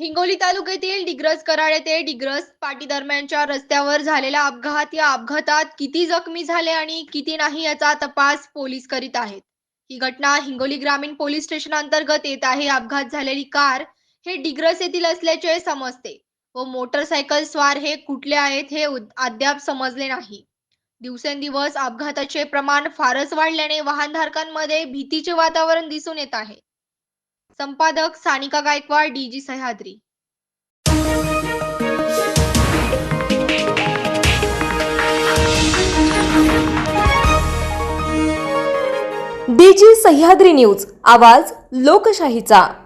हिंगोली तालुक्यातील डिग्रस कराड ते डिग्रस पाटी दरम्यानच्या रस्त्यावर झालेला अपघात या अपघातात किती जखमी झाले आणि किती नाही याचा तपास पोलीस करीत आहेत. ही घटना हिंगोली ग्रामीण पोलीस स्टेशन अंतर्गत येत आहे. अपघात झालेली कार हे डिग्रस येथील असल्याचे समजते व मोटरसायकल स्वार हे कुठले आहेत हे अद्याप समजले नाही. दिवसेंदिवस अपघाताचे प्रमाण फारच वाढल्याने वाहनधारकांमध्ये भीतीचे वातावरण दिसून येत आहे. संपादक Sanika Gaikwad DG Sahyadri. DG Sahyadri news आवाज लोकशाहीचा.